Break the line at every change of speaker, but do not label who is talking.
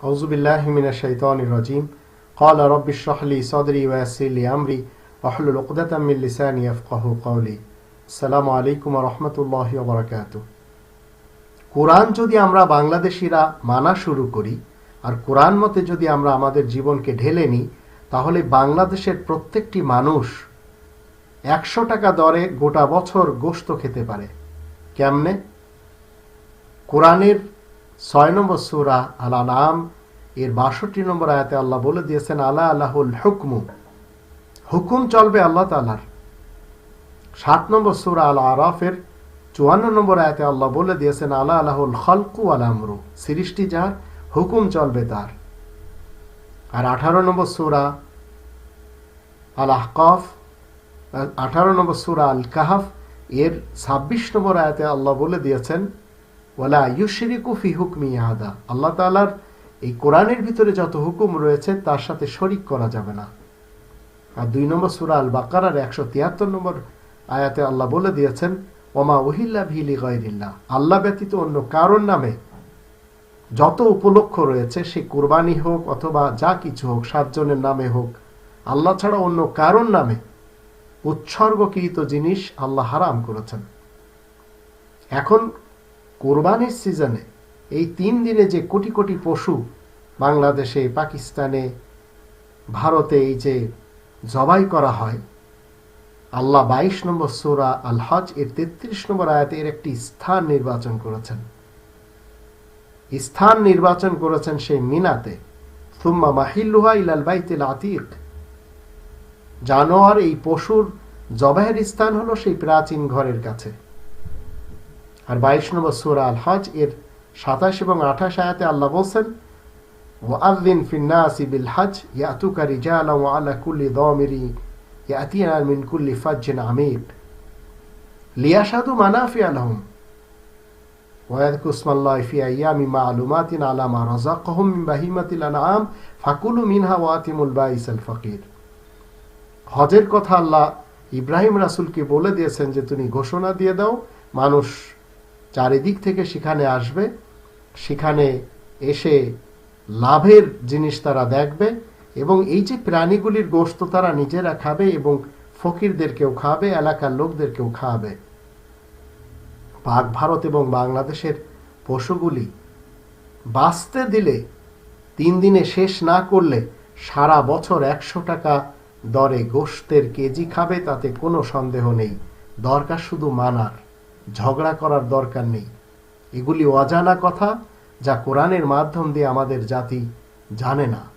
أعوذ بالله من الشيطان الرجيم قال رب اشرح لي صدري ويسر لي أمري واحلل عقدة من لساني يفقه قولي السلام عليكم ورحمة الله وبركاته কোরআন যদি আমরা বাংলাদেশিরা মানা শুরু করি আর কোরআন মতে যদি আমরা আমাদের জীবনকে ঢেলে নিই তাহলে বাংলাদেশের প্রত্যেকটি মানুষ একশো টাকা দরে গোটা বছর গোস্ত খেতে পারে কেমনে কোরআনের ছয় নম্বর সুরা আলা নাম এর বাষট্টি নম্বর আয়াতে আল্লাহ বলে দিয়েছেন আল্লাহ আল্লাহুল হুকমু হুকুম চলবে আল্লাহ তালার সাত নম্বর সুরা আল আরাফের চুয়ান্ন নম্বর আয়াতে আল্লাহ বলে দিয়েছেন আল্লাহ আল্লাহুল খলকু আল আমরু সৃষ্টি যার, হুকুম চলবে তার। আর আঠারো নম্বর সুরা আল আহকাফ আঠারো নম্বর সুরা আল কাহাফ এর ছাব্বিশ নম্বর আয়াতে আল্লাহ বলে দিয়েছেন ওয়ালা ইউশরিকু ফি হুকমি আল্লাহ তাআলার এই কোরআনের ভিতরে যত হুকুম রয়েছে, তার সাথে শরিক করা যাবে না। আর দুই নম্বর সুরা আল বাকারার একশো তিয়াত্তর নম্বর আয়াতে আল্লাহ বলে দিয়েছেন, ওমা ওহিল্লা ভিলি আল্লাহ ব্যতীত অন্য কারণ নামে যত উপলক্ষ রয়েছে, সে কোরবানি হোক অথবা যা কিছু হোক, সাতজনের নামে হোক, আল্লাহ ছাড়া অন্য কারণ নামে উৎসর্গকৃত জিনিস আল্লাহ হারাম করেছেন। এখন কোরবানির সিজনে এই তিন দিনে যে কোটি কোটি পশু বাংলাদেশে, পাকিস্তানে, ভারতে এই যে জবাই করা হয়, আল্লাহ বাইশ নম্বর সোরা আল হজ এর তেত্রিশ নম্বর আয়াতে এর একটি স্থান নির্বাচন করেছেন। স্থান নির্বাচন করেছেন সেই মিনাতে। থুম্মা মাহিল্লুহা ইলাল বাইতিল আতিক। জানোয়ার এই পশুর জবাহের স্থান হলো সেই প্রাচীন ঘরের কাছে। আর বাইশ নম্বর সুরা আল হজ এর সাতাশ এবং আঠাশ আয়াতে আল্লাহ বলছেন ওয়াদিন ফিন্নাসি বিল হজ ইয়াতুকা রিজালা ওয়া আলা কুল্লি দামিরি ইয়াতিয়ানা মিন কুল্লি ফাজ্জিন আমিক লিয়াশাদু মানাফিয়া লাহুম ويذكر اسم الله في أيام معلومات على ما رزقهم من بهيمة الأنعام فكلوا منها واتموا البائس الفقير হজের কথা আল্লাহ ইব্রাহিম রাসুলকে বলে দিয়েছেন যে তুমি ঘোষণা দিয়ে দাও মানুষ চারিদিক থেকে সেখানে আসবে, সেখানে এসে লাভের জিনিস তারা দেখবে এবং এই যে প্রাণীগুলির গোস্ত তারা নিজেরা খাবে এবং ফকিরদেরকেও খাবে, এলাকার লোকদেরকেও খাওয়াবে পাক ভারত এবং বাংলাদেশের পশুগুলি বাঁচতে দিলে, তিন দিনে শেষ না করলে সারা বছর একশো টাকা দরে গোস্তের কেজি খাবে, তাতে কোনো সন্দেহ নেই। দরকার শুধু মানার। ঝগড়া করার দরকার নেই। এগুলি অজানা কথা যা কোরআনের মাধ্যম দিয়ে আমাদের জাতি জানে না।